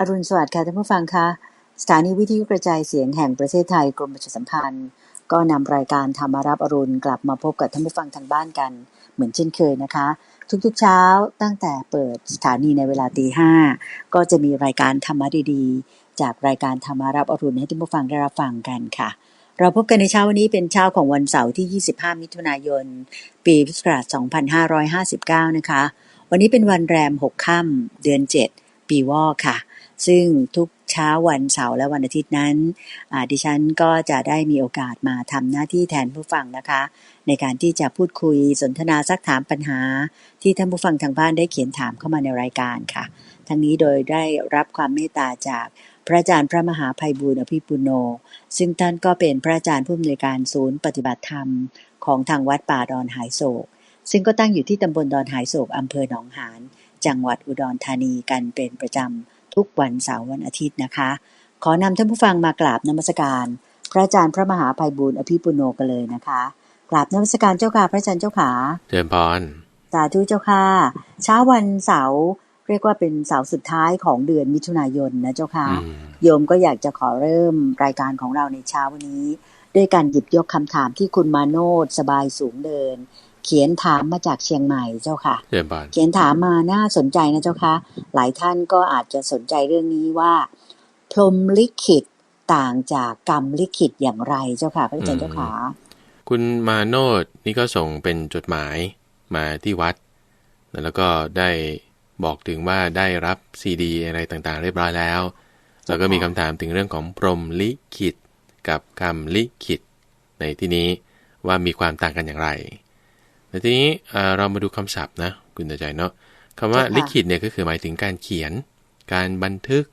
อรุณสวัสดิ์ค่ะท่านผู้ฟังคะสถานีวิทยุกระจายเสียงแห่งประเทศไทยกรมประชาสัมพันธ์ ก็นำรายการธรรมารับอรุณกลับมาพบกับท่านผู้ฟังทางบ้านกัน เหมือนเช่นเคยนะคะ ทุกๆเช้าตั้งแต่เปิดสถานีในเวลาตีห้าก็จะมีรายการธรรมะดีๆ จากรายการธรรมารับอรุณให้ท่านผู้ฟังได้รับฟังกันค่ะเราพบกันในเช้าวันนี้เป็นเช้าของวันเสาร์ที่ 25 มิถุนายน ปีพุทธศักราช 2559 นะคะ วันนี้เป็นวันแรม 6 ค่ำเดือน 7 ปีวอกค่ะ ซึ่งทุกเช้าวันเสาร์และวันอาทิตย์นั้นดิฉันก็จะได้มีโอกาสมาทำหน้าที่แทนผู้ฟังนะคะ ในการที่จะพูดคุยสนทนาซักถามปัญหา ที่ท่านผู้ฟังทางบ้านได้เขียนถามเข้ามาในรายการค่ะ ทั้งนี้โดยได้รับความเมตตาจากพระอาจารย์พระมหาภัยบูร์อภิปุโน ซึ่งท่านก็เป็นพระอาจารย์ผู้อำนวยการศูนย์ปฏิบัติธรรม ของทางวัดป่าดอนหายโศก ซึ่งก็ตั้งอยู่ที่ตำบลดอนหายโศกอำเภอหนองหานจังหวัดอุดรธานีกันเป็นประจำ ทุกวันเสาร์วันอาทิตย์นะคะ ขอนำท่านผู้ฟังมากราบนมัสการ พระอาจารย์พระมหาภัยบูร์อภิปุโนกันเลยนะคะกราบนมัสการเจ้าค่ะพระอาจารย์เจ้าขาเจริญพรสาธุเจ้าค่ะเช้าวันเสาร์เรียกว่าเป็นเสาร์สุดท้ายของเดือนมิถุนายนนะเจ้าค่ะอืมโยมก็อยากจะขอเริ่มรายการของเราในเช้าวันนี้ ด้วยการหยิบยกคำถามที่คุณมาโนดสบายสูงเดิน เขียนถามมาจากเชียงใหม่เจ้าค่ะเจริญพรเขียนถามมาน่าสนใจนะเจ้าค่ะ หลายท่านก็อาจจะสนใจเรื่องนี้ว่า พรหมลิขิตต่างจากกรรมลิขิตอย่างไรเจ้าค่ะพระอาจารย์เจ้าค่ะคุณมาโนดนี่ก็ส่งเป็นจดหมายมาที่วัด แล้วก็ได้บอกถึงว่าได้รับซีดีอะไรต่างๆ เรียบร้อยแล้ว แล้วก็มีคำถามถึงเรื่องของพรหมลิขิต กับกรรมลิขิต ในที่นี้ว่ามีความต่างกันอย่างไร ในที่นี้เอ่อเรามาดูคำศัพท์นะคุณตาใจเนาะคำว่าเจ้าค่ะลิขิตเนี่ยก็คือหมายถึงการเขียน การบันทึก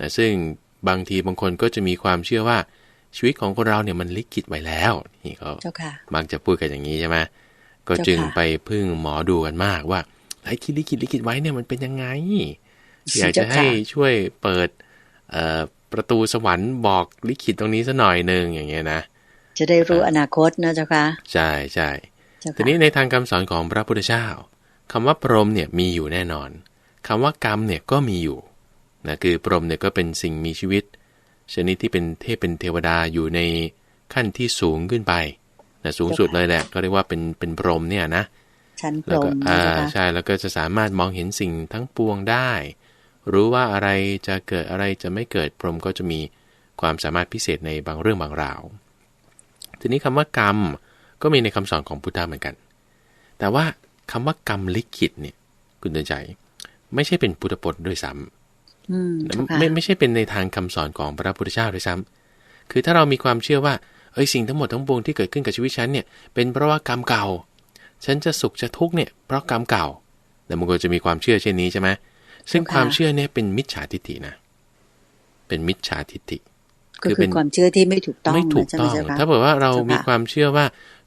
นะซึ่งบางทีบางคนก็จะมีความเชื่อว่าชีวิตของคนเราเนี่ยมันลิขิตไว้แล้วนี่เขาเจ้าค่ะมักจะพูดกันอย่างนี้ใช่ไหมก็เจ้าค่ะจึงไปพึ่งหมอดูกันมากว่าไอ้ที่ลิขิตลิขิตไว้เนี่ยมันเป็นยังไงอยากจะให้ช่วยเปิดเอ่อประตูสวรรค์บอกลิขิตตรงนี้สัหน่อยหนึ่งอย่างเงี้ยนะจะได้รู้อนาคตนะเจ้าค่ะใช่ใช่เจ้า ทีค่ะนี้ในทางคำสอนของพระพุทธเจ้าคำว่าพรหมเนี่ยมีอยู่แน่นอนคำว่ากรรมเนี่ยก็มีอยู่นะคือพรหมเนี่ยก็เป็นสิ่งมีชีวิต ชนิดที่เป็นเทพเป็นเทวดาอยู่ในขั้นที่สูงขึ้นไปนะสูงสุดเลยแหละก็เรียกว่าเป็นเป็นพรหมเนี่ยนะชั้นพแล้รวหก็มนะอ่าเจ้าค่ะใช่แล้วก็จะสามารถมองเห็นสิ่งทั้งปวงได้ รู้ว่าอะไรจะเกิดอะไรจะไม่เกิดพรหมก็จะมีความสามารถพิเศษในบางเรื่องบางราว ทีนี้คำว่ากรรม ก็มีในคำสอนของพุทธะเหมือนกัน แต่ว่าคำว่ากรรมลิขิตเนี่ย คุณเตือนใจ ไม่ใช่เป็นพุทธพจน์ด้วยซ้ำอืมเจ้าค่ะไม่ไม่ใช่เป็นในทางคำสอนของพระพุทธเจ้าด้วยซ้ำคือถ้าเรามีความเชื่อว่าเอ้ยสิ่งทั้งหมดทั้งปวงที่เกิดขึ้นกับชีวิตฉันเนี่ยเป็นเพราะว่ากรรมเก่า ฉันจะสุขจะทุกข์เนี่ยเพราะกรรมเก่าแต่บางคนจะมีความเชื่อเช่นนี้ใช่ไหมซึ่งความเชื่อเนี่ยเป็นมิจฉาทิฏฐินะ เป็นมิจฉาทิฏฐิก็ คือคืเป็อนความเชื่อที่ไม่ถูกต้องไม่ถูกนะใช่ไหมต้องเจ้าค่ะถ้าเกิดว่าเราเจ้าค่ะมีความเชื่อว่า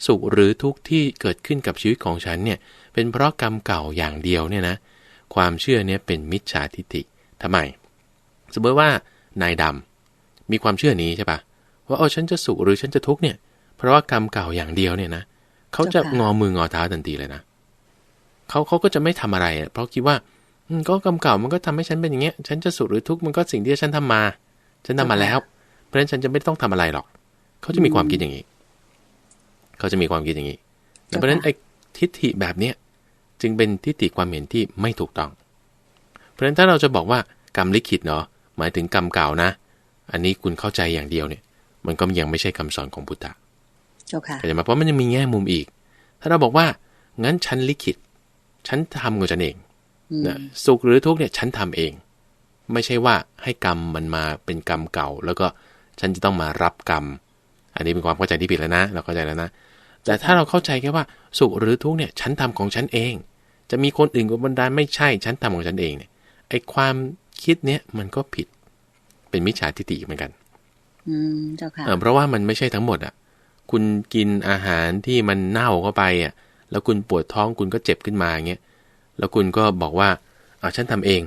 สุขหรือทุกข์ที่เกิดขึ้นกับชีวิตของฉันเนี่ย เป็นเพราะกรรมเก่าอย่างเดียวเนี่ยนะ ความเชื่อเนี่ยเป็นมิจฉาทิฏฐิทำไม สมมติว่านายดำมีความเชื่อนี้ใช่ปะว่าเออฉันจะสุขหรือฉันจะทุกข์เนี่ย เพราะว่ากรรมเก่าอย่างเดียวเนี่ยนะเขาจะงอมืองอเท้าทันทีเลยนะเขาเขาก็จะไม่ทำอะไรอะเพราะคิดว่าอืมก็กรรมเก่ามันก็ทำให้ฉันเป็นอย่างเงี้ย ฉันจะสุขหรือทุกข์มันก็สิ่งที่ฉันทำมา ฉันทำมาแล้ว เพราะฉะนั้นฉันจะไม่ต้องทำอะไรหรอก เขาจะมีความคิดอย่างนี้ เขาจะมีความคิดอย่างนี้เจ้าค่ะเพราะฉะนั้นไอ้ทิฏฐิแบบเนี้ยจึงเป็นทิฏฐิความเห็นที่ไม่ถูกต้อง เพราะฉะนั้นถ้าเราจะบอกว่ากรรมลิขิตเนาะหมายถึงกรรมเก่านะ อันนี้คุณเข้าใจอย่างเดียวเนี่ย มันก็ยังไม่ใช่คำสอนของพุทธะเจ้าค่ะเข้าใจไหมเพราะมันยังมีแง่มุมอีก ถ้าเราบอกว่างั้นฉันลิขิต ฉันทำของฉันเองอืมนะสุขหรือทุกข์เนี่ยฉันทำเอง ไม่ใช่ว่าให้กรรมมันมาเป็นกรรมเก่า แล้วก็ ฉันจะต้องมารับกรรม อันนี้เป็นความเข้าใจที่ผิดแล้วนะ เราเข้าใจแล้วนะ แต่ถ้าเราเข้าใจแค่ว่าสุขหรือทุกข์เนี่ยฉันทำของฉันเอง จะมีคนอื่นกบันดาลไม่ใช่ฉันทำของฉันเองเนี่ยไอ้ความคิดเนี้ยมันก็ผิด เป็นมิจฉาทิฏฐิเหมือนกัน อืมเจ้าค่ะเออเพราะว่ามันไม่ใช่ทั้งหมดอะ คุณกินอาหารที่มันเน่าเข้าไปอะ แล้วคุณปวดท้องคุณก็เจ็บขึ้นมาอย่างเงี้ย แล้วคุณก็บอกว่าอ้าวฉันทำเอง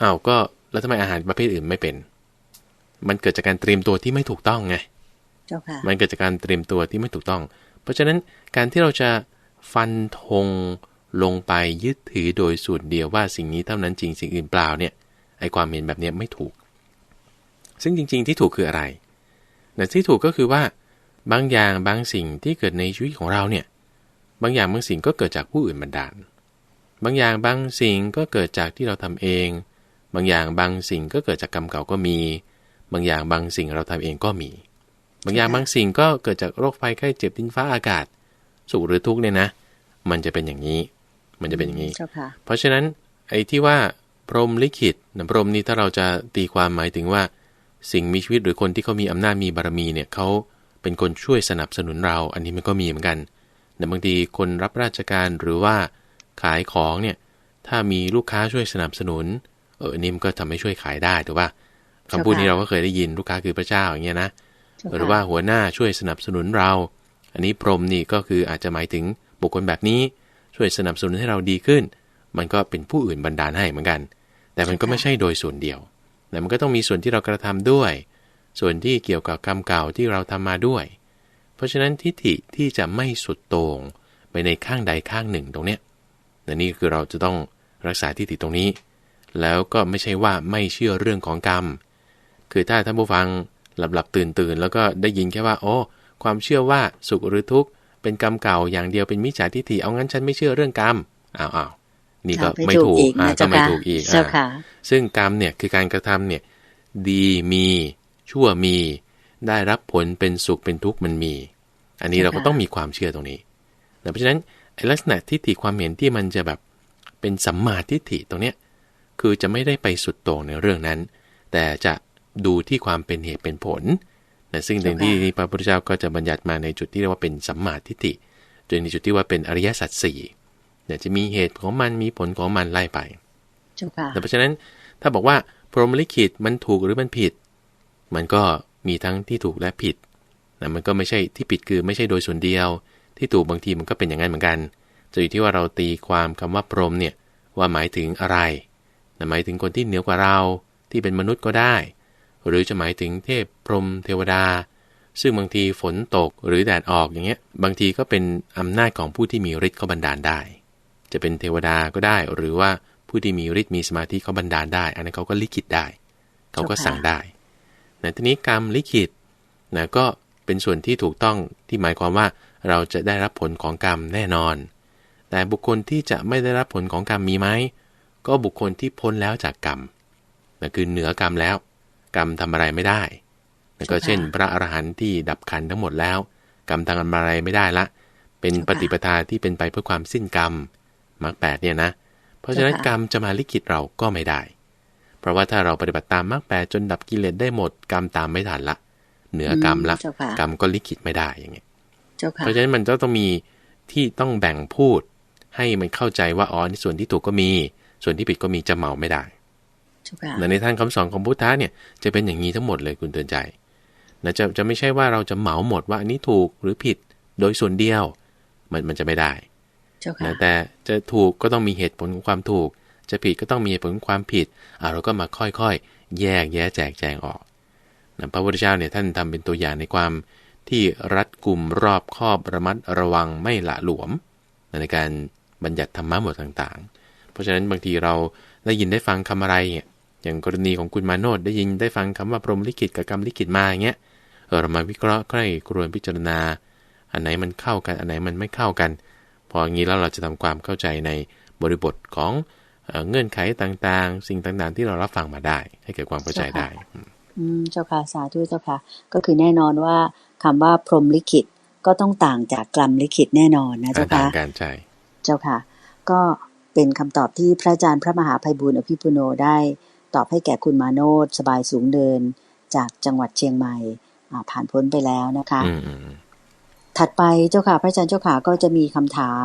อ้าวก็แล้วทำไมอาหารประเภทอื่นไม่เป็น มันเกิดจากการเตรียมตัวที่ไม่ถูกต้องไงเจ้าค่ะมันเกิดจากการเตรียมตัวที่ไม่ถูกต้อง เพราะฉะนั้นการที่เราจะฟันธงลงไปยึดถือโดยส่วนเดียวว่าสิ่งนี้เท่านั้นจริงสิ่งอื่นเปล่าเนี่ยไอ้ความเห็นแบบเนี้ยไม่ถูก ซึ่งจริง ๆ ที่ถูกคืออะไรแต่ที่ถูกก็คือว่า บางอย่างบางสิ่งที่เกิดในชีวิตของเราเนี่ยบางอย่างบางสิ่งก็เกิดจากผู้อื่นบันดาล บางอย่างบางสิ่งก็เกิดจากที่เราทำเอง บางอย่างบางสิ่งก็เกิดจากกรรมเก่าก็มี บางอย่างบางสิ่งเราทำเองก็มี บางอย่างบางสิ่งก็เกิดจากโรคภัยไข้เจ็บดินฟ้าอากาศ สุขหรือทุกข์เนี่ยนะ มันจะเป็นอย่างนี้ มันจะเป็นอย่างนี้เจ้าค่ะเพราะฉะนั้นไอ้ที่ว่าพรหมลิขิตนะพรหมนี่ถ้าเราจะตีความหมายถึงว่า สิ่งมีชีวิตหรือคนที่เขามีอำนาจมีบารมีเนี่ยเขาเป็นคนช่วยสนับสนุนเรา อันนี้มันก็มีเหมือนกันแต่บางทีคนรับราชการหรือว่าขายของเนี่ยถ้ามีลูกค้าช่วยสนับสนุนเออนี่มันก็ทำให้ช่วยขายได้ถูกป่ะ คำพูดนี้เราก็เคยได้ยินลูกค้าคือพระเจ้าอย่างเงี้ยนะเจ้าค่ะหรือว่าหัวหน้าช่วยสนับสนุนเรา อันนี้พรหมนี่ก็คืออาจจะหมายถึงบุคคลแบบนี้ช่วยสนับสนุนให้เราดีขึ้น มันก็เป็นผู้อื่นบันดาลให้เหมือนกัน แต่มันก็ไม่ใช่โดยส่วนเดียวแต่มันก็ต้องมีส่วนที่เรากระทำด้วย ส่วนที่เกี่ยวกับกรรมเก่าที่เราทำมาด้วย เพราะฉะนั้นทิฏฐิที่จะไม่สุดโต่งไปในข้างใดข้างหนึ่งตรงเนี้ยและนี่คือเราจะต้องรักษาทิฏฐิตรงนี้ แล้วก็ไม่ใช่ว่าไม่เชื่อเรื่องของกรรม คือถ้าท่านผู้ฟังหลับหลับตื่นตื่นๆแล้วก็ได้ยินแค่ว่าโอ้ความเชื่อว่าสุขหรือทุกข์เป็นกรรมเก่าอย่างเดียวเป็นมิจฉาทิฏฐิเอางั้นฉันไม่เชื่อเรื่องกรรมอ้าวอ้าวนี่ก็ค่ะไม่ถูกอีกอ่านะก็เจ้าไม่ค่ะถูกอีกเจ้าอ่าค่ะซึ่งกรรมเนี่ยคือการกระทำเนี่ยดีมีชั่วมี ได้รับผลเป็นสุขเป็นทุกข์มันมี อันนี้เราก็ค่ะต้องมีความเชื่อตรงนี้แต่เพราะฉะนั้นไอ้ลักษณะทิฏฐิความเห็นที่มันจะแบบเป็นสัมมาทิฏฐิตรงเนี้ยคือจะไม่ได้ไปสุดโต่งในเรื่องนั้น แต่จะ ดูที่ความเป็นเหตุเป็นผลนะซึ่งอย่างที่พระพุทธเจ้าก็จะบัญญัติมาในจุดที่เรียกว่าเป็นสัมมาทิฏฐิจนในจุดที่ว่าเป็นอริยสัจสี่เนี่ยจะมีเหตุของมันมีผลของมันไล่ไปเจ้าค่ะแต่เพราะฉะนั้นถ้าบอกว่าพรหมลิขิตมันถูกหรือมันผิด มันก็มีทั้งที่ถูกและผิดนะมันก็ไม่ใช่ที่ผิดคือไม่ใช่โดยส่วนเดียว ที่ถูกบางทีมันก็เป็นอย่างนั้นเหมือนกัน จะอยู่ที่ว่าเราตีความคำว่าพรหมเนี่ยว่าหมายถึงอะไรนะหมายถึงคนที่เหนือกว่าเราที่เป็นมนุษย์ก็ได้ หรือจะหมายถึงเทพพรหมเทวดา ซึ่งบางทีฝนตกหรือแดดออกอย่างเงี้ย บางทีก็เป็นอำนาจของผู้ที่มีฤทธิ์เขาบันดาลได้ จะเป็นเทวดาก็ได้ หรือว่าผู้ที่มีฤทธิ์มีสมาธิเขาบันดาลได้ อันนั้นเขาก็ลิขิตได้ เขาก็สั่งได้นะทีนี้กรรมลิขิตนะก็เป็นส่วนที่ถูกต้องที่หมายความว่าเราจะได้รับผลของกรรมแน่นอน แต่บุคคลที่จะไม่ได้รับผลของกรรมมีไหม ก็บุคคลที่พ้นแล้วจากกรรมนะคือเหนือกรรมแล้ว กรรมทำอะไรไม่ได้นะก็เช่น พระอรหันต์ที่ดับขันธ์ทั้งหมดแล้ว กรรมทำอะไรไม่ได้ละ เป็นปฏิปทาที่เป็นไปเพื่อความสิ้นกรรมมรรคแปดเนี่ยนะ เพราะฉะนั้นเจ้าค่ะกรรมจะมาลิขิตเราก็ไม่ได้ เพราะว่าถ้าเราปฏิบัติตามมรรคแปดจนดับกิเลสได้หมดกรรมตามไม่ทันละ เหนือกรรมละเจ้าค่ะกรรมก็ลิขิตไม่ได้อย่างเงี้ยเจ้าค่ะเพราะฉะนั้นมันก็ต้องมีที่ต้องแบ่งพูด ให้มันเข้าใจว่าอ๋อในส่วนที่ถูกก็มี ส่วนที่ผิดก็มีจะเหมาไม่ได้ เจ้าค่ะแต่ในทางคำสอนของพุทธะเนี่ยจะเป็นอย่างนี้ทั้งหมดเลยคุณเตือนใจนะจะจะไม่ใช่ว่าเราจะเหมาหมดว่าอันนี้ถูกหรือผิดโดยส่วนเดียว มันมันจะไม่ได้เจ้าค่ะนะแต่จะถูกก็ต้องมีเหตุผลของความถูก จะผิดก็ต้องมีเหตุผลของความผิดอะเราก็มาค่อยๆ แยกแยะแจกแจงออกนะพระพุทธเจ้าเนี่ยท่านทำเป็นตัวอย่างในความที่รัดกุมรอบคอบระมัดระวังไม่ละหลวม ในการบัญญัติธรรมะหมดต่างๆ เพราะฉะนั้นบางทีเราได้ยินได้ฟังคำอะไรเนี่ย อย่างกรณีของคุณมาโนดได้ยินได้ฟังคำว่าพรหมลิขิตกับกรรมลิขิตมาอย่างเงี้ยเออเรามาวิเคราะห์ใกล้ครวนพิจารณา อันไหนมันเข้ากัน อันไหนมันไม่เข้ากัน พออย่างนี้แล้วเราจะทำความเข้าใจในบริบทของเอ่อเงื่อนไขต่างๆ สิ่งต่างๆ ที่เรารับฟังมาได้ ให้เกิดความเข้าใจได้ อืมเจ้าค่ะสาธุเจ้าค่ะ ก็คือแน่นอนว่าคำว่าพรหมลิขิตก็ต้องต่างจากกรรมลิขิตแน่นอนนะเจ้าต่าค่ะงกันใช่เจ้าค่ะ ก็เป็นคำตอบที่พระอาจารย์พระมหาภัยบุญอภิปุโนได้ ตอบให้แก่คุณมาโนดสบายสูงเดิน จากจังหวัดเชียงใหม่อ่าผ่านพ้นไปแล้วนะคะอืมอืมถัดไปเจ้าค่ะ พระอาจารย์เจ้าค่ะก็จะมีคำถาม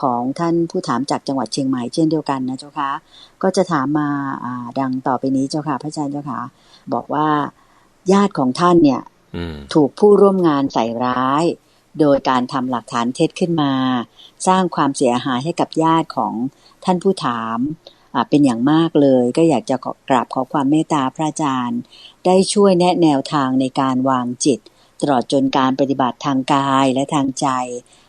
ของท่านผู้ถามจากจังหวัดเชียงใหม่เช่นเดียวกันนะเจ้าค่ะก็จะถามมาอ่าดังต่อไปนี้เจ้าค่ะ พระอาจารย์เจ้าค่ะบอกว่าญาติของท่านเนี่ยอืมถูกผู้ร่วมงานใส่ร้าย โดยการทำหลักฐานเท็จขึ้นมา สร้างความเสียหายให้กับญาติของท่านผู้ถามอ่า เป็นอย่างมากเลย ก็อยากจะขอกราบขอความเมตตาพระอาจารย์ ได้ช่วยแนะแนวทางในการวางจิต ตลอดจนการปฏิบัติทางกายและทางใจ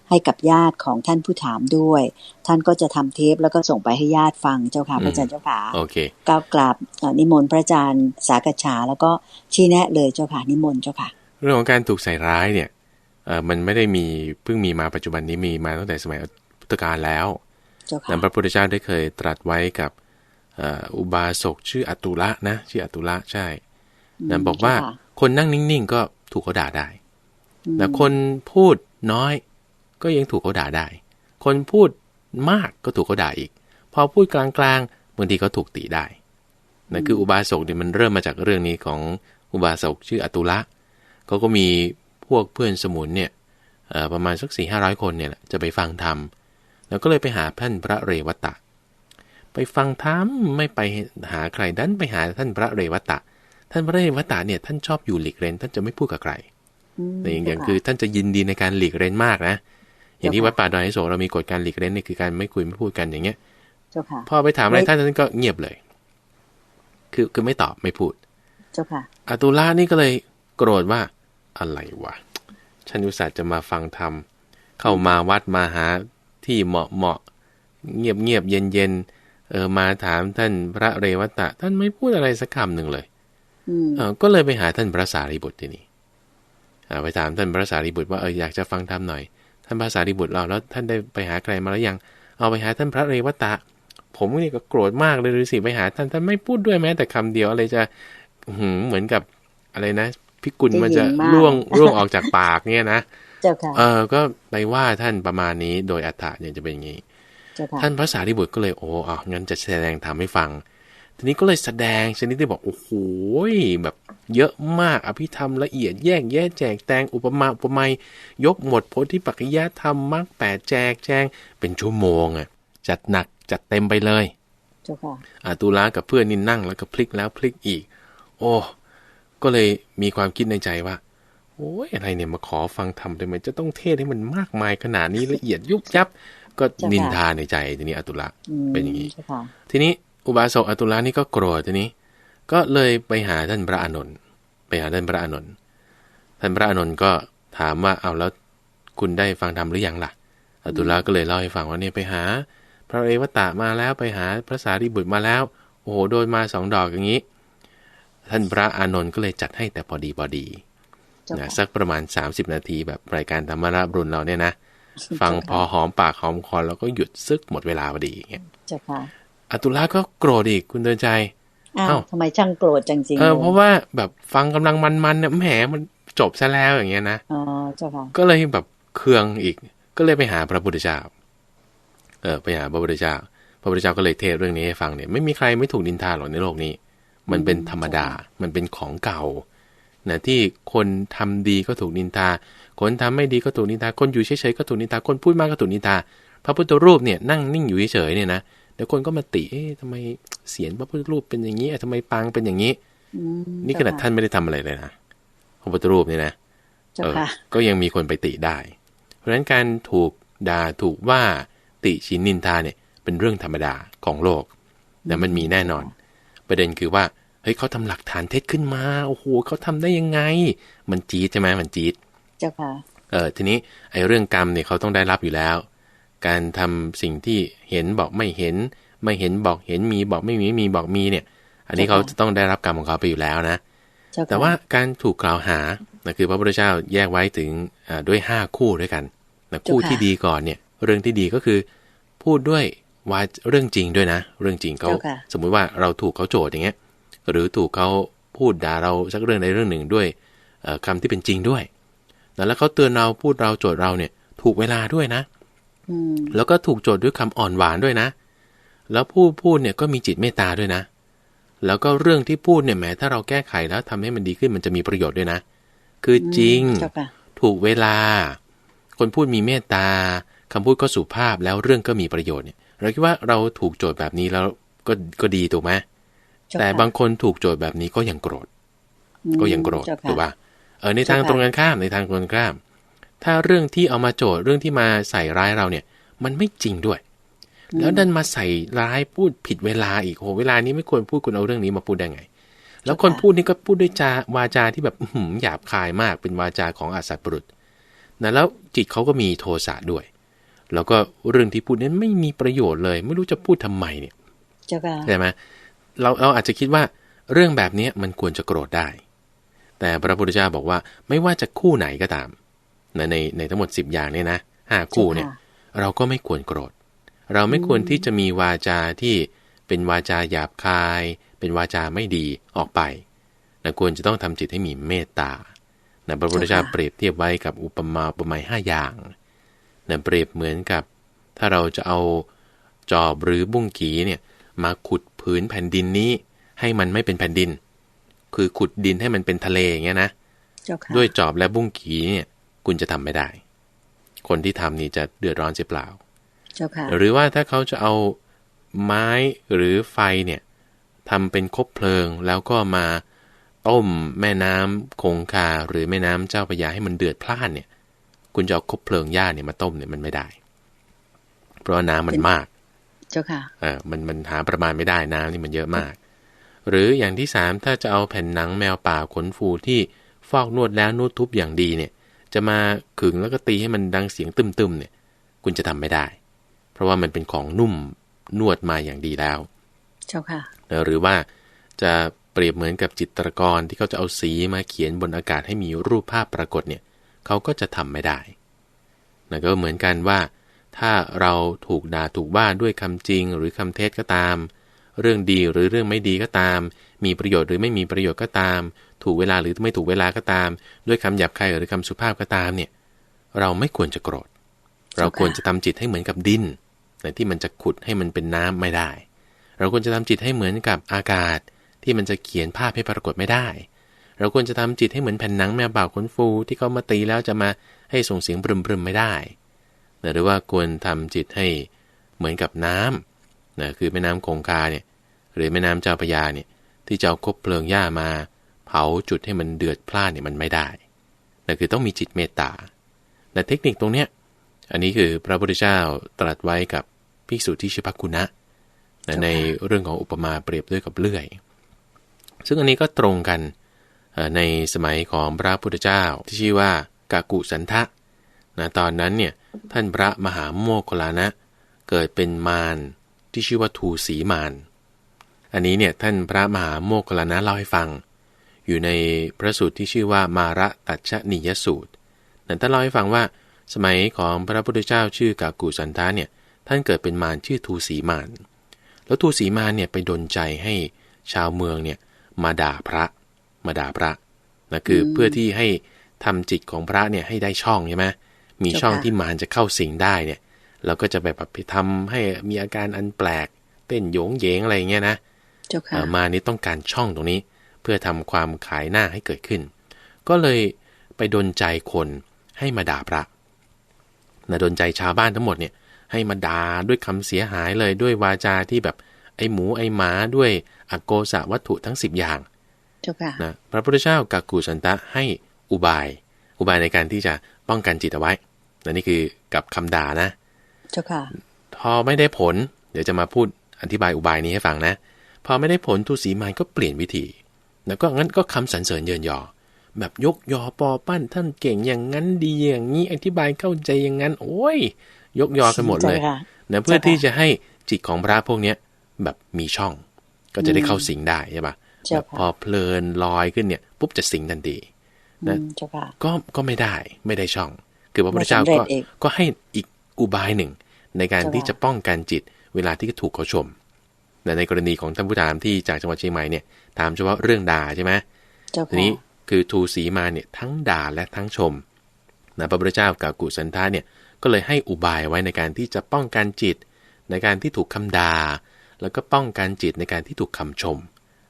ให้กับญาติของท่านผู้ถามด้วย ท่านก็จะทำเทปแล้วก็ส่งไปให้ญาติฟังเจ้าค่ะพระอาจารย์เจ้าค่ะโอเคก้าวกราบเอ่อนิมนต์พระอาจารย์สากฉาแล้วก็ชี้แนะเลยเจ้าค่ะนิมนต์เจ้าค่ะ เรื่องของการถูกใส่ร้ายเนี่ยเออมันไม่ได้มีเพิ่งมีมาปัจจุบันนี้มีมาตั้งแต่สมัยพุทธกาลแล้วเจ้าค่ะ นั้นพระพุทธเจ้าได้เคยตรัสไว้กับเอ่ออุบาสกชื่ออตุละนะชื่ออตุละใช่นั้นบอกว่าเจ้ค่ะคนนั่งนิ่งๆก็ถูกเขาด่าได้อืมแต่คนพูดน้อย ก็ยังถูกเขาด่าได้ คนพูดมากก็ถูกเขาด่าอีก พอพูดกลางๆบางทีก็ถูกติได้นั่นคืออุบาสกเนี่ยมันเริ่มมาจากเรื่องนี้ของอุบาสกชื่ออตุละเขาก็มีพวกเพื่อนสมุนเนี่ยเอ่อประมาณสักสี่ห้าร้อยคนเนี่ยแหละจะไปฟังธรรม แล้วก็เลยไปหาท่านพระเรวตะ ไปฟังธรรมไม่ไปหาใครดันไปหาท่านพระเรวตะ ท่านพระเรวตะเนี่ยท่านชอบอยู่หลีกเร้นท่านจะไม่พูดกับใครมแต่อย่างอย่างเจ้คือท่านจะยินดีในการหลีกเร้นมากนะ อย่างที่เจ้าวัค่ะดป่าดอยไอโศกเรามีกฎการหลีกเร้นเนี่ยคือการไม่คุยไม่พูดกันอย่างเงี้ยเจ้าค่ะพอไปถามอะไรไม่ท่านท่านก็เงียบเลย คือคือไม่ตอบไม่พูด เจ้าค่ะอตุลานี่ก็เลยโกรธว่าอะไรวะฉันอุตส่าห์จะมาฟังธรรมเข้ามาวัดมาหา ที่เหมาะเหมาะเงียบเงียบเย็นเย็นเออมาถามท่านพระเรวตะ ท่านไม่พูดอะไรสักคำหนึ่งเลยอืมเออก็เลยไปหาท่านพระสารีบุตรทีนี้อ่าไปถามท่านพระสารีบุตรว่าเอออยากจะฟังธรรมหน่อย ท่านพระสารีบุตรเราแล้วท่านได้ไปหาใครมาแล้วยังเอาไปหาท่านพระเรวตะ ผมนี่ก็โกรธมากเลยฤาษีไปหาท่านท่านไม่พูดด้วยแม้แต่คำเดียวอะไรจะอื้อหือเหมือนกับอะไรนะพิกุลมันจะได้ยินมากร่วงร่วงออกจากปากเนี่ยนะ เจ้าค่ะเออก็ไปว่าท่านประมาณนี้โดยอัฏฐะเนี่ยจะเป็นอย่างนี้เจ้าค่ะท่านพระสารีบุตรก็เลยโอ้อะงั้นจะแสดงธรรมให้ฟัง ทีนี้ก็เลยแสดงชนิดที่บอกโอ้โหแบบเยอะมากอภิธรรมละเอียดแยกแยะแจกแตงอุปมาอุปไมยยกหมดโพธิปัจจยธรรมมรรคแปดแจกแจงเป็นชั่วโมงอะจัดหนักจัดเต็มไปเลยเจ้าค่ะอาตุลากับเพื่อนนี่นั่งแล้วก็พลิกแล้วพลิกอีก โอ้ ก็เลยมีความคิดในใจว่า โอ้ยอะไรเนี่ยมาขอฟังธรรมได้ไหมจะต้องเทศให้มันมากมายขนาดนี้ละเอียดยุบยับ ก็เจ้าค่ะนินทาในใจทีนี้อาตุละอืมเป็นอย่างนี้เจ้าค่ะทีนี้อุบาสกอตุลานี่ก็โกรธทีนี้ ก็เลยไปหาท่านพระอานนท์ไปหาท่านพระอานนท์ท่านพระอานนท์ก็ถามว่าเอาแล้วคุณได้ฟังธรรมหรือยังล่ะอตุลาก็เลยเล่าให้ฟังว่าเนี่ยไปหา พระเรวตะมาแล้วไปหาพระสารีบุตรมาแล้ว โอ้โหโดนมาสองดอกอย่างนี้ ท่านพระอานนท์ก็เลยจัดให้แต่พอดีพอดีเจ้า นะค่ะสักประมาณ 30 นาทีแบบรายการธรรมราบรุนเราเนี่ยนะ ฟังพอหอมปากหอมคอแล้วก็หยุดซึกหมดเวลาพอดีอย่างเงี้ยเจ้าค่ะอตุลาก็โกรธอีกคุณเดินใจอ้าเอ้าวทำไมช่างโกรธจังจริงเออเพราะว่าแบบฟังกำลังมันๆเนี่ยแหมมันจบซะแล้วอย่างเงี้ยนะอ๋อเจ้าค่ะก็เลยแบบเคืองอีก ก็เลยไปหาพระพุทธเจ้าเออไปหาพระพุทธเจ้าพระพุทธเจ้าก็เลยเทศเรื่องนี้ให้ฟังเนี่ยไม่มีใครไม่ถูกนินทาหรอกในโลกนี้ มันเป็นธรรมดา มันเป็นของเก่า นะที่คนทำดีก็ถูกนินทา คนทำไม่ดีก็ถูกนินทา คนอยู่เฉยๆก็ถูกนินทา คนพูดมากก็ถูกนินทา พระพุทธรูปเนี่ยนั่งนิ่งอยู่เฉยๆเนี่ยนะเดี๋ยวคนก็มาติเอ๊ะทำไมเสียนพระพุทธรูปเป็นอย่างนี้อะทำไมปางเป็นอย่างนี้อืมนี่ขนาดท่านไม่ได้ทำอะไรเลยนะพระพุทธรูปเนี่ยนะเจ้าเออค่ะก็ยังมีคนไปติได้ เพราะฉะนั้นการถูกด่าถูกว่าติชินนินทาเนี่ยเป็นเรื่องธรรมดาของโลกแต่มันมีแน่นอน ประเด็นคือว่า เฮ้ยเขาทำหลักฐานเท็จขึ้นมาโอ้โหเขาทำได้ยังไง มันจี๊ดใช่ไหมมันจี๊ดเจ้าค่ะเออทีนี้ไอ้เรื่องกรรมเนี่ยเขาต้องได้รับอยู่แล้ว การทำสิ่งที่เห็นบอกไม่เห็น ไม่เห็นบอกเห็นมีบอกไม่มีมีบอกมีเนี่ย อันนี้เขาจะต้องได้รับกรรมของเขาไปอยู่แล้วนะเจ้าค่ะแต่ว่าการถูกกล่าวหานะคือพระพุทธเจ้าแยกไว้ถึงอ่าด้วย 5 คู่ด้วยกันนะคู่ที่ดีก่อนเนี่ย เรื่องที่ดีก็คือ พูดด้วยว่าเรื่องจริงด้วยนะ เรื่องจริงเขาเจ้าค่ะสมมุติว่าเราถูกเขาโจทย์อย่างเงี้ย หรือถูกเขาพูดด่าเราสักเรื่องใดเรื่องหนึ่งด้วยเอ่อคำที่เป็นจริงด้วยนะแล้วเขาเตือนเราพูดเราโจทย์เราเนี่ย ถูกเวลาด้วยนะอืมแล้วก็ถูกโจทย์ด้วยคำอ่อนหวานด้วยนะ แล้วผู้พูดเนี่ยก็มีจิตเมตตาด้วยนะ แล้วก็เรื่องที่พูดเนี่ยแหมถ้าเราแก้ไขแล้วทำให้มันดีขึ้นมันจะมีประโยชน์ด้วยนะ คือจริงเจ้าค่ะถูกเวลา คนพูดมีเมตตาคำพูดก็สุภาพแล้วเรื่องก็มีประโยชน์เนี่ย เราคิดว่าเราถูกโจทย์แบบนี้แล้วก็ก็ดีถูกไหมเจ้าค่ะ แต่บางคนถูกโจทย์แบบนี้ก็ยังโกรธอืมก็ยังโกรธเจ้าค่ะถูกป่ะเออในทางเจ้าค่ะตรงกันข้ามในทางตรงกันข้าม ถ้าเรื่องที่เอามาโจทย์เรื่องที่มาใส่ร้ายเราเนี่ย มันไม่จริงด้วย แล้วดันมาใส่ร้ายพูดผิดเวลาอีกโหเวลานี้ไม่ควรพูดคุณเอาเรื่องนี้มาพูดได้ไง แล้วคนพูดนี่ก็พูดด้วยจาวาจาที่แบบอื้อหือหยาบคายมากเป็นวาจาของอาสัตบุรุษนะแล้วจิตเขาก็มีโทสะด้วย แล้วก็เรื่องที่พูดนั้นไม่มีประโยชน์เลย ไม่รู้จะพูดทำไมเนี่ยเจ้าค่ะใช่ไหม เราเราอาจจะคิดว่าเรื่องแบบนี้มันควรจะโกรธได้ แต่พระพุทธเจ้าบอกว่าไม่ว่าจะคู่ไหนก็ตามนะในในทั้งหมด 10 อย่างเนี่ยนะห้าคู่เนี่ยเราก็ไม่ควรโกรธ เราไม่ควรที่จะมีวาจาที่เป็นวาจาหยาบคาย เป็นวาจาไม่ดีออกไปนะควรจะต้องทำจิตให้มีเมตตานะพระพุทธเจ้าเปรียบเทียบไว้กับอุปมาอุปไมยห้าอย่างนะเปรียบเหมือนกับ ถ้าเราจะเอาจอบหรือบุ้งกีเนี่ยมาขุด ผืนแผ่นดินนี้ให้มันไม่เป็นแผ่นดิน คือขุดดินให้มันเป็นทะเลอย่างเงี้ยนะเจ้าค่ะด้วยจอบและบุ้งกีเนี่ยคุณจะทำไม่ได้ คนที่ทำนี่จะเดือดร้อนเสียเปล่าเจ้าค่ะหรือว่าถ้าเขาจะเอาไม้หรือไฟเนี่ยทำเป็นคบเพลิงแล้วก็มาต้มแม่น้ำคงคาหรือแม่น้ำเจ้าพระยาให้มันเดือดพล่านเนี่ย คุณจะเอาคบเพลิงหญ้าเนี่ยมาต้มเนี่ยมันไม่ได้ เพราะว่าน้ำมันมาก เจ้าค่ะเออมันมันหาประมาณไม่ได้น้ำนี่มันเยอะมาก หรืออย่างที่สามถ้าจะเอาแผ่นหนังแมวป่าขนฟูที่ฟอกนวดแล้วนวดทุบอย่างดีเนี่ย จะมาขึงแล้วก็ตีให้มันดังเสียงตึมๆเนี่ย คุณจะทำไม่ได้ เพราะว่ามันเป็นของนุ่มนวดมาอย่างดีแล้ว เจ้าค่ะหรือว่าจะเปรียบเหมือนกับจิตรกรที่เขาจะเอาสีมาเขียนบนอากาศให้มีรูปภาพปรากฏเนี่ยเขาก็จะทำไม่ได้นะก็เหมือนกันว่า ถ้าเราถูกด่าถูกว่าด้วยคำจริงหรือคำเท็จก็ตาม เรื่องดีหรือเรื่องไม่ดีก็ตาม มีประโยชน์หรือไม่มีประโยชน์ก็ตาม ถูกเวลาหรือไม่ถูกเวลาก็ตาม ด้วยคำหยาบคายหรือคำสุภาพก็ตามเนี่ย เราไม่ควรจะโกรธ เราควรจะทำจิตให้เหมือนกับดินแต่ที่มันจะขุดให้มันเป็นน้ำไม่ได้ เราควรจะทำจิตให้เหมือนกับอากาศ ที่มันจะเขียนภาพให้ปรากฏไม่ได้ เราควรจะทำจิตให้เหมือนแผ่นหนังแมวบ่าวขนฟูที่เขามาตีแล้วจะมาให้ส่งเสียงบรึมๆไม่ได้ นะหรือว่าควรทำจิตให้เหมือนกับน้ำนะคือแม่น้ำคงคาเนี่ยหรือแม่น้ำเจ้าพระยาเนี่ยที่จะเอาคบเพลิงหญ้ามา เผาจุดให้มันเดือดพล่านเนี่ยมันไม่ได้นั่นคือต้องมีจิตเมตตาแต่เทคนิคตรงเนี้ยอันนี้คือพระพุทธเจ้าตรัสไว้กับภิกษุที่ชื่อพักกุณะนะในเรื่องของอุปมาเปรียบด้วยกับเลื่อย ซึ่งอันนี้ก็ตรงกันเอ่อในสมัยของพระพุทธเจ้าที่ชื่อว่ากากุสันทะนะตอนนั้นเนี่ย ท่านพระมหาโมคลานะ เกิดเป็นมารที่ชื่อว่าทูสีมารอันนี้เนี่ยท่านพระมหาโมคลานะเล่าให้ฟัง อยู่ในพระสูตรที่ชื่อว่ามาระตัชนิยสูตรนั้นท่านเล่าให้ฟังว่า สมัยของพระพุทธเจ้าชื่อกากูสันทะเนี่ยท่านเกิดเป็นมารชื่อทูสีมารแล้วทูสีมารเนี่ยไปดนใจให้ชาวเมืองเนี่ยมาด่าพระ มาด่าพระนะคือเพื่อที่ให้ทำจิตของพระเนี่ยให้ได้ช่องใช่ไหม มีช่องที่มารจะเข้าสิงได้เนี่ย เราก็จะแบบไปทำให้มีอาการอันแปลก เต้นโยงเหยงอะไรเงี้ยนะเจ้าค่ะเอ่อมานี่ต้องการช่องตรงนี้ เพื่อทำความขายหน้าให้เกิดขึ้น ก็เลยไปดนใจคนให้มาด่าพระนะดนใจชาวบ้านทั้งหมดเนี่ย ให้มาด่าด้วยคำเสียหายเลยด้วยวาจาที่แบบไอหมูไอหมาด้วยอโกสะวัตถุทั้ง 10 อย่างเจ้าค่ะนะพระพุทธเจ้ากากูสันตะให้อุบาย อุบายในการที่จะป้องกันจิตเอาไว้และนี่คือกับคำด่านะเจ้าค่ะ พอไม่ได้ผล เดี๋ยวจะมาพูดอธิบายอุบายนี้ให้ฟังนะ พอไม่ได้ผลทูสีมารก็เปลี่ยนวิธี แล้วก็งั้นก็คำสรรเสริญเยินยอ แบบยกยอปอปั้นท่านเก่งอย่างนั้นดีอย่างนี้อธิบายเข้าใจอย่างนั้น โอ้ย ยกยอกันหมดเลยเจ้าค่ะนะเพื่อเจ้าค่ะที่จะให้จิตของพระพวกเนี้ยแบบมีช่อง ก็จะได้เข้าสิงได้ใช่ปะเจ้าแบบค่ะพอเพลินลอยขึ้นเนี่ยปุ๊บจะสิงทันที อืมเจ้าค่ะก็ก็ไม่ได้ไม่ได้ช่อง คือพระพุทธเจ้าไม่สำเร็ก็จอีกก็ให้อีกอุบายหนึ่ง ในการเจ้าค่ะที่จะป้องกันจิตเวลาที่ถูกเขาชมแต่ในกรณีของท่านผู้ถามที่จากจังหวัดเชียงใหม่เนี่ยถามเฉพาะเรื่องด่าใช่ไหมเจ้าทีค่ะนี้คือทูสีมาเนี่ยทั้งด่าและทั้งชมนะพระพุทธเจ้ากับกุสันทาเนี่ยก็เลยให้อุบายไว้ในการที่จะป้องกันจิต ในการที่ถูกคำด่าแล้วก็ป้องกันจิตในการที่ถูกคำชม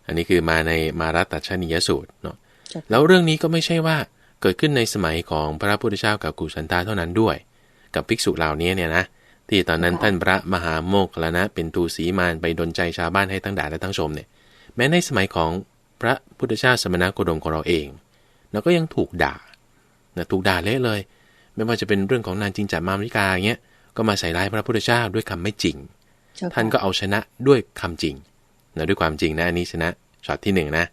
อันนี้คือมาในมารัตตชนียสูตรเนาะเจ้าค่ะ แล้วเรื่องนี้ก็ไม่ใช่ว่าเกิดขึ้นในสมัยของพระพุทธเจ้ากับกุสันตาเท่านั้นด้วย กับภิกษุเหล่านี้เนี่ยนะที่ตอนนั้นท่านพระมหาโมคคลลานะเป็นทูสีมารไปดนใจชาวบ้านให้ทั้งด่าและทั้งชมเนี่ยแม้ในสมัยของพระพุทธเจ้าสมณโคดมของเราเองเราก็ยังถูกด่านะถูกด่าเละเลย ไม่ว่าจะเป็นเรื่องของนางจิงจัดมามริกาอย่างเงี้ยก็มาใส่ร้ายพระพุทธเจ้าด้วยคำไม่จริงเจ้าค่ะท่านก็เอาชนะด้วยคำจริงนะด้วยความจริงนะอันนี้ชนะช็อตที่หนึ่งนะ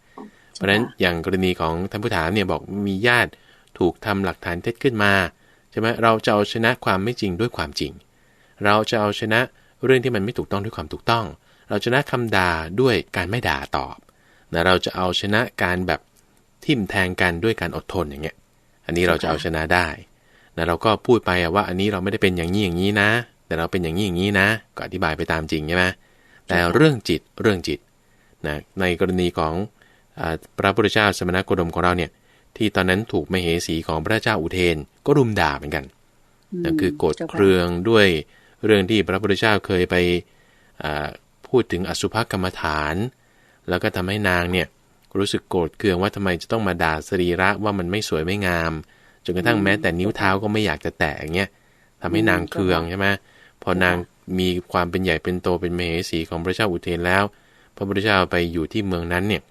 เพราะฉะนั้นอย่างกรณีของท่านผู้ถามเนี่ยบอกมีญาติถูกทำหลักฐานเท็จขึ้นมาใช่ไหมเราจะเอาชนะความไม่จริงด้วยความจริง เราจะเอาชนะเรื่องที่มันไม่ถูกต้องด้วยความถูกต้อง เราชนะคำด่าด้วยการไม่ด่าตอบนะเราจะเอาชนะการแบบทิ่มแทงกันด้วยการอดทนอย่างเงี้ย อันนี้เราจะเอาชนะได้นะเราก็พูดไปว่าอันนี้เราไม่ได้เป็นอย่างนี้อย่างนี้นะ แต่เราเป็นอย่างนี้อย่างนี้นะก็อธิบายไปตามจริงใช่ไหมแต่เรื่องจิตเรื่องจิตนะในกรณีของ พระพุทธเจ้าสมณโคดมของเราเนี่ย ที่ตอนนั้นถูกมเหสีของพระเจ้าอุเทนก็รุมด่าเหมือนกันนั่นคือโกรธเครืองด้วยเรื่องที่พระพุทธเจ้าเคยไปพูดถึงอสุภกรรมฐาน แล้วก็ทำให้นางเนี่ยรู้สึกโกรธเคืองว่าทำไมจะต้องมาด่าสรีระว่ามันไม่สวยไม่งาม จนกระทั่งแม้แต่นิ้วเท้าก็ไม่อยากจะแตะอย่างเงี้ยทำให้นางเคืองใช่ไหมพอนางมีความเป็นใหญ่เป็นโตเป็นมเหสีของพระเจ้าอุเทนแล้ว พระพุทธเจ้าไปอยู่ที่เมืองนั้นเนี่ย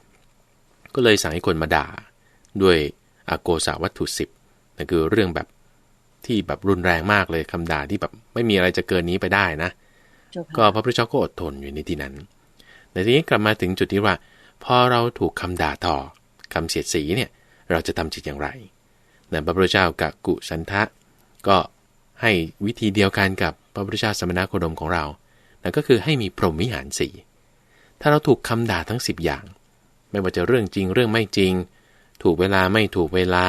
ก็เลยสั่งให้คนมาด่า ด้วยอโกสาวัตถุสิบนั่นคือเรื่องแบบที่แบบรุนแรงมากเลยคำด่าที่แบบไม่มีอะไรจะเกินนี้ไปได้นะ ก็พระพุทธเจ้าก็อดทนอยู่ในที่นั้นในทีนี้กลับมาถึงจุดที่ว่า พอเราถูกคำด่าต่อคำเสียดสีเนี่ยเราจะทำจิตอย่างไรนะพระพุทธเจ้ากับกุสันทะ ก็ให้วิธีเดียวกันกับพระพุทธเจ้าสมณโคดมของเรานั่นก็คือให้มีพรหมวิหารสีถ้าเราถูกคำด่าทั้ง 10 อย่าง ไม่ว่าจะเรื่องจริงเรื่องไม่จริง ถูกเวลาไม่ถูกเวลา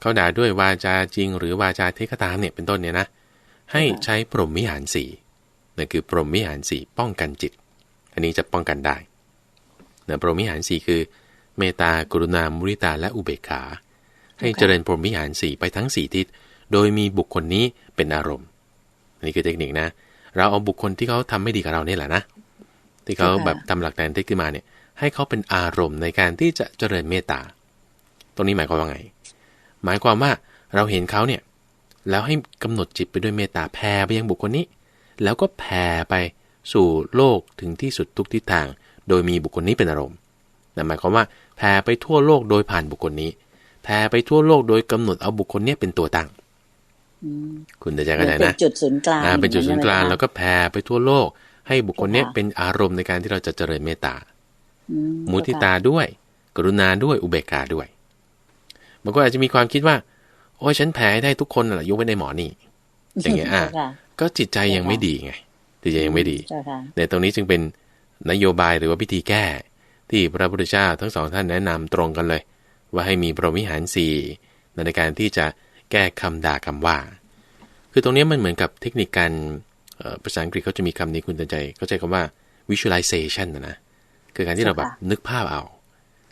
เขาด่าด้วยวาจาจริง หรือวาจาเทกตามเนี่ยเป็นต้นเนี่ยนะ ให้ใช้พรหมวิหารสีนั่นคือพรหมวิหารสีป้องกันจิต อันนี้จะป้องกันได้นะพรหมวิหารสีคือ เมตตากรุณามุริตาและอุเบกขา ให้เจริญพรหมวิหารสี่ไปทั้งสี่ทิศ โดยมีบุคคลนี้เป็นอารมณ์อันี่คือเทคนิคนะ เราเอาบุคคลที่เขาทำไม่ดีกับเราเนี่ยแหละนะที่เขาแบบทำหลักแทนเทคขึ้นมาเนี่ย ให้เขาเป็นอารมณ์ในการที่จะเจริญเมตตา ตรงนี้หมายความว่าไง หมายความว่าเราเห็นเขาเนี่ย แล้วให้กำหนดจิตไปด้วยเมตตาแผ่ไปยังบุคคลนี้ แล้วก็แผ่ไปสู่โลกถึงที่สุดทุกทิศทาง โดยมีบุคคลนี้เป็นอารมณ์นั่นหมายความว่าแผ่ไปทั่วโลกโดยผ่านบุคคลนี้ แผ่ไปทั่วโลกโดยกำหนดเอาบุคคลนี้เป็นตัวตั้งคุณจะเข้าใจนะเป็นจุดศูนย์กลางเป็นจุดศูนย์กลางแล้วก็แผ่ไปทั่วโลก ให้บุคคลนี้เป็นอารมณ์ในการที่เราจะเจริญเมตตา มุทิตาด้วย กรุณาด้วยอุเบกขาด้วยบางคนอาจจะมีความคิดว่า โอ้ยฉันแผ่ได้ทุกคนแหละยกไว้ในหมอนี่อย่างเงี้ยอะก็จิตใจยังไม่ดีไงจิตใจยังไม่ดีในตรงนี้จึงเป็นนโยบายหรือว่าพิธีแก้ ที่พระพุทธเจ้าทั้งสองท่านแนะนำตรงกันเลย ว่าให้มีพรหมิหารสี่ในการที่จะแก้คำด่าคำว่า คือตรงนี้มันเหมือนกับเทคนิคการภาษาอังกฤษเขาจะมีคำนี้คุณตันใจเขาใช้คำว่า visualization นะนะ คือการที่เราแบบนึกภาพเอา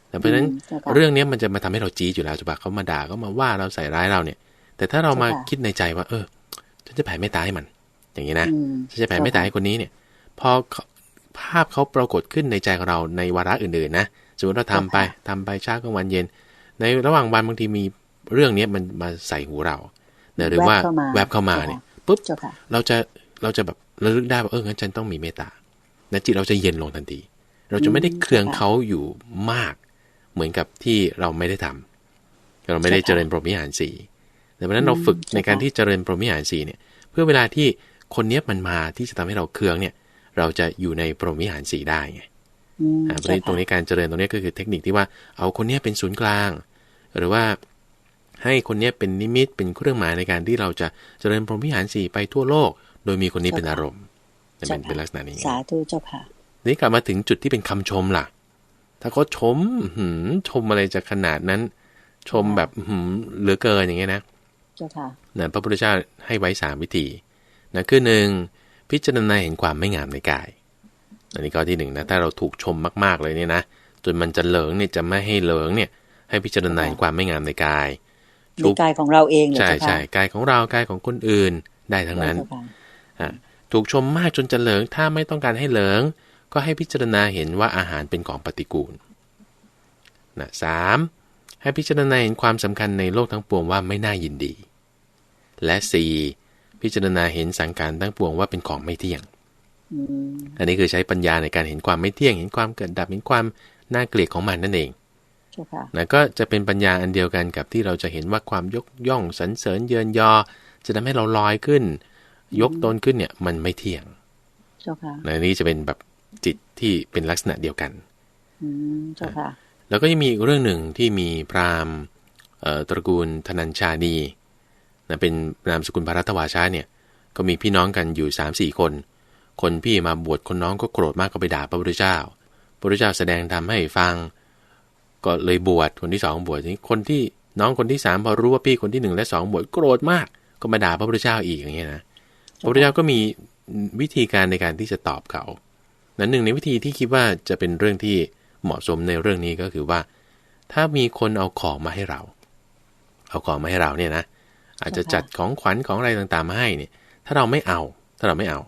แต่เพราะฉะนั้นเรื่องนี้มันจะมาทำให้เราจี้อยู่แล้วจุบะเขามาด่าเขามาว่าเราใส่ร้ายเราเนี่ย แต่ถ้าเรามาคิดในใจว่า เออฉันจะแผ่ไม่ตายให้มัน อย่างนี้นะฉันจะแผ่ไม่ตายให้คนนี้เนี่ย พอภาพเขาปรากฏขึ้นในใจของเราในวาระอื่นๆนะสมมติเราทำไปทำไปเช้ากลางวันเย็น ในระหว่างวันบางทีมีเรื่องนี้มันมาใส่หูเราหรือว่าแวบเข้ามาเนี่ยปุ๊บเราจะเราจะแบบระลึกได้ว่าเอองั้นฉันต้องมีเมตตาและจิตเราจะเย็นลงทันที เราจะไม่ได้เครืองเขาอยู่มาก เหมือนกับที่เราไม่ได้ทำเราไม่ได้เจริญพรหมิหารสีดังนั้นเราฝึกในการที่เจริญพรหมิหารสีเนี่ย เพื่อเวลาที่คนเนี้ยมันมาที่จะทำให้เราเครืองเนี่ย เราจะอยู่ในพรหมิหารสีได้ไงอ่าตรงนี้ตรงนี้การเจริญตรงนี้ก็คือเทคนิคที่ว่าเอาคนนี้เป็นศูนย์กลาง หรือว่าให้คนนี้เป็นนิมิตเป็นเครื่องหมายในการที่เราจะเจริญพรหมิหารสี่ไปทั่วโลก โดยมีคนนี้เป็นอารมณ์เป็นเป็นลักษณะนี้สาธุเจ้าค่ะ นี่กลับมาถึงจุดที่เป็นคำชมล่ะ ถ้าเขาชมหืมชมอะไรจะขนาดนั้น ชมแบบหืมเหลือเกินอย่างเงี้ยนะเจ้าค่ะนะพระพุทธเจ้าให้ไว้สามวิธีนะคือหนึ่งพิจารณาเห็นความไม่งามในกาย อันนี้ก็ที่หนึ่งนะถ้าเราถูกชมมากๆเลยเนี่ยนะจนมันจะเหลิงเนี่ยจะไม่ให้เหลิงเนี่ย ให้พิจารณาความไม่งามในกายในกายของเราเองใช่ใช่กายของเรากายของคนอื่นได้ทั้งนั้นถูกชมมากจนจะเหลิงถ้าไม่ต้องการให้เหลิง ก็ให้พิจารณาเห็นว่าอาหารเป็นของปฏิกูลนะสามให้พิจารณาเห็นความสำคัญในโลกทั้งปวงว่าไม่น่ายินดี และสี่พิจารณาเห็นสังการทั้งปวงว่าเป็นของไม่เที่ยง อันนี้คือใช้ปัญญาในการเห็นความไม่เที่ยง เห็นความเกิดดับ เห็นความน่าเกลียดของมันนั่นเองนะก็จะเป็นปัญญาอันเดียวกันกับที่เราจะเห็นว่าความยกย่องสรรเสริญเยินยอ จะทำให้เราลอยขึ้น ยกตนขึ้นเนี่ยมันไม่เที่ยงนะนี้จะเป็นแบบ จิตที่เป็นลักษณะเดียวกันแล้วก็ยังมีอีกเรื่องหนึ่งที่มีพราหมณ์ตระกูลธนัญชาดีนะเป็นนามสกุลพระรัตวาชาเนี่ย ก็มีพี่น้องกันอยู่3ามสี่คน คนพี่มาบวชคนน้องก็โกรธมากก็ไปด่าพระพุทธเจ้า พระพุทธเจ้าแสดงธรรมให้ฟัง ก็เลยบวชคนที่สองบวชนี้คนที่น้องคนที่สามพอรู้ว่าพี่คนที่หนึ่งและสองบวชโกรธมากก็มาด่าพระพุทธเจ้าอีกอย่างเงี้ยนะ พระพุทธเจ้าก็มีวิธีการในการที่จะตอบเขา นั้นหนึ่งในวิธีที่คิดว่าจะเป็นเรื่องที่เหมาะสมในเรื่องนี้ก็คือว่า ถ้ามีคนเอาของมาให้เรา เอาของมาให้เราเนี่ยนะ อาจจะจัดของขวัญของอะไรต่างๆมาให้เนี่ย ถ้าเราไม่เอา ถ้าเราไม่เอา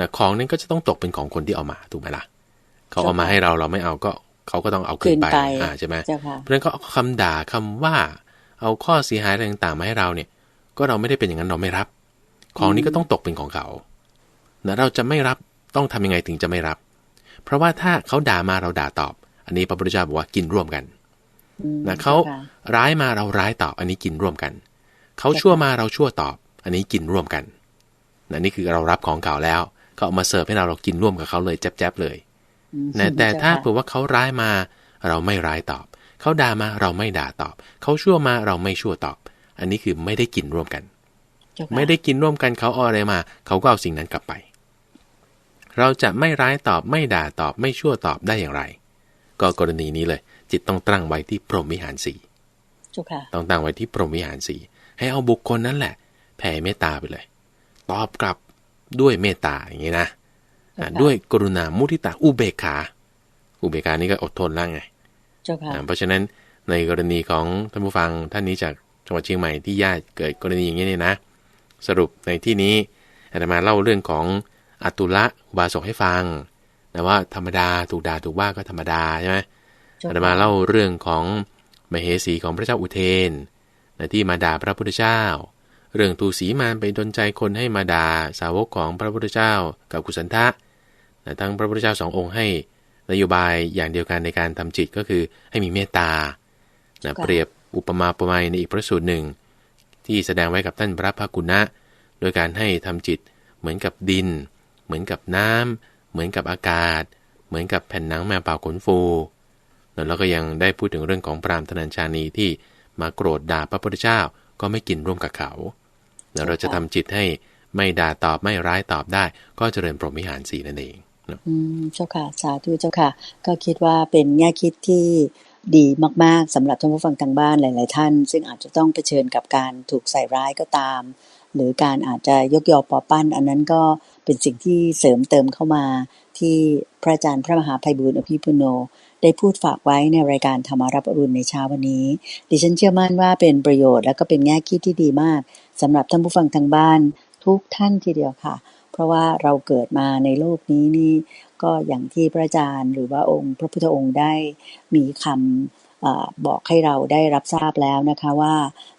นะของนั้นก็จะต้องตกเป็นของคนที่เอามาถูกไหมล่ะ เขาเอามาให้เราเราไม่เอาก็เขาก็ต้องเอาคืนไปอ่าใช่ไหมเพราะฉะนั้นเขาคำด่าคำว่า เอาข้อเสียหายอะไรต่างๆมาให้เราเนี่ย ก็เราไม่ได้เป็นอย่างนั้นเราไม่รับ ของนี้ก็ต้องตกเป็นของเขานะเราจะไม่รับ ต้องทำยังไงถึงจะไม่รับ เพราะว่าถ้าเขาด่ามาเราด่าตอบ อันนี้พระพุทธเจ้าบอกว่ากินร่วมกันนะเขาร้ายมาเราร้ายตอบ อันนี้กินร่วมกัน เขาชั่วมาเราชั่วตอบ อันนี้กินร่วมกันนะนี่คือเรารับของเก่าแล้วเขาเอามาเสิร์ฟให้เราเรากินร่วมกับเขาเลยแจ๊บๆเลยนะแต่ถ้าเผื่อว่าเขาร้ายมาเราไม่ร้ายตอบ เขาด่ามาเราไม่ด่าตอบ เขาชั่วมาเราไม่ชั่วตอบ อันนี้คือไม่ได้กินร่วมกัน ไม่ได้กินร่วมกันเขาเอาอะไรมา เขาก็เอาสิ่งนั้นกลับไป เราจะไม่ร้ายตอบไม่ด่าตอบไม่ชั่วตอบได้อย่างไร ก็กรณีนี้เลย จิตต้องตั้งไว้ที่พรหมวิหารสีต้องตั้งไว้ที่พรหมวิหารสีให้เอาบุคคลนั้นแหละ แผ่เมตตาไปเลย ตอบกลับด้วยเมตตาอย่างนี้นะด้วยกรุณามุทิตาอุเบกขา อุเบกขานี่ก็อดทนแล้วไงเพราะฉะนั้นในกรณีของท่านผู้ฟังท่านนี้จากจังหวัดเชียงใหม่ที่ญาติเกิดกรณีอย่างนี้เนี่ยนะ สรุปในที่นี้อาตมาเล่าเรื่องของ อัตุละบาสกให้ฟังนะว่าธรรมดาถูกด่าถูกว่าก็ธรรมดาใช่ไหมอาตมาเล่าเรื่องของมเหสีของพระเจ้าอุเทนนะที่มาด่าพระพุทธเจ้า เรื่องตูสีมานไปดนใจคนให้มาด่าสาวกของพระพุทธเจ้ากับกุสันทะนะทั้งพระพุทธเจ้าสององค์ให้นโยบายอย่างเดียวกันในการทำจิตก็คือให้มีเมตตานะเปรียบอุปมาประไมในอีกพระสูตรหนึ่ง ที่แสดงไว้กับท่านพระภากุณะโดยการให้ทำจิตเหมือนกับดิน เหมือนกับน้ำเหมือนกับอากาศ เหมือนกับแผ่นหนังแมวเป่าขนฟูแล้วก็ยังได้พูดถึงเรื่องของปรามธนัญชานีที่มาโกรธด่าพระพุทธเจ้าก็ไม่กินร่วมกับเขาเราจะทำจิตให้ไม่ด่าตอบไม่ร้ายตอบได้ ก็เจริญพรหมิหารสีนั่นเองอืมเจ้าค่ะสาธุเจ้าค่ะ ก็คิดว่าเป็นแง่คิดที่ดีมาก ๆสำหรับท่านผู้ฟังทางบ้านหลาย ๆ ท่าน ซึ่งอาจจะต้องเผชิญกับการถูกใส่ร้ายก็ตาม หรือการอาจจะยกยอปอปั้น อันนั้นก็เป็นสิ่งที่เสริมเติมเข้ามาที่พระอาจารย์พระมหาภัยบุญอภิปุโน ได้พูดฝากไว้ในรายการธรรมารับอรุณในเช้าวันนี้ ดิฉันเชื่อมั่นว่าเป็นประโยชน์และก็เป็นแง่คิดที่ดีมากสำหรับท่านผู้ฟังทางบ้านทุกท่านทีเดียวค่ะ เพราะว่าเราเกิดมาในโลกนี้นี่ก็อย่างที่พระอาจารย์ หรือว่าองค์ พระพุทธองค์ได้มีคำ อบอกให้เราได้รับทราบแล้วนะคะว่า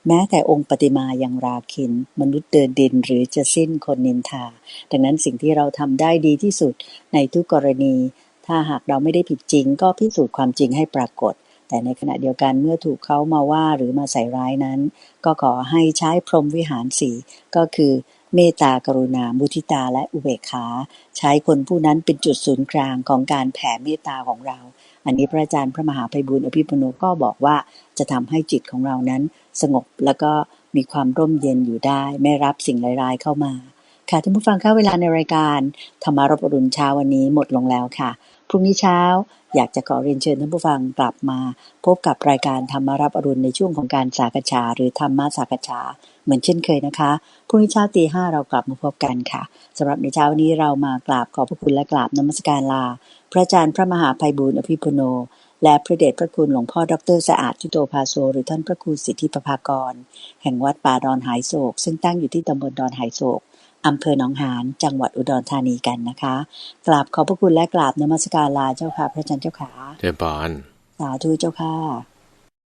แม้แต่องค์ปฏิมาอย่างราคิน มนุษย์เดินดินหรือจะสิ้นคนนินทา ดังนั้นสิ่งที่เราทำได้ดีที่สุดในทุกกรณี ถ้าหากเราไม่ได้ผิดจริง ก็พิสูจน์ความจริงให้ปรากฏ แต่ในขณะเดียวกันเมื่อถูกเขามาว่าหรือมาใส่ร้ายนั้น ก็ขอให้ใช้พรหมวิหารสีก็คือ เมตตากรุณา มุทิตาและอุเบกขา ใช้คนผู้นั้นเป็นจุดศูนย์กลางของการแผ่เมตตาของเรา อันนี้พระอาจารย์พระมหาภัยบุญอภิปุโนก็บอกว่าจะทำให้จิตของเรานั้นสงบแล้วก็มีความร่มเย็นอยู่ได้ ไม่รับสิ่งร้ายๆเข้ามา ค่ะท่านผู้ฟังเข้าเวลาในรายการธรรมารบอรุณเช้าวันนี้หมดลงแล้วค่ะ พรุ่งนี้เช้า อยากจะขอเรียนเชิญท่านผู้ฟังกลับมา พบกับรายการธรรมารับอรุณในช่วงของการสากฉาหรือธรรมะสากฉาเหมือนเช่นเคยนะคะ พรุ่งนี้เช้าตีห้าเรากลับมาพบกันค่ะสำหรับในเช้านี้เรามากราบขอบพระคุณและกราบนมัสการลา พระอาจารย์พระมหาภัยบูร์อภิปุโน และพระเดชพระคุณหลวงพ่อดรสะอาดจุโตภาโซหรือท่านพระครูสิทธิประภากร แห่งวัดป่าดอนหายโศก ซึ่งตั้งอยู่ที่ตำบลดอนหายโศก อำเภอหนองหานจังหวัดอุดรธานีกันนะคะ กราบขอบพระคุณและกราบนมัสการลาเจ้าค่ะ พระอาจารย์เจ้าขาเจ้าปอนสาธุเจ้าค่ะ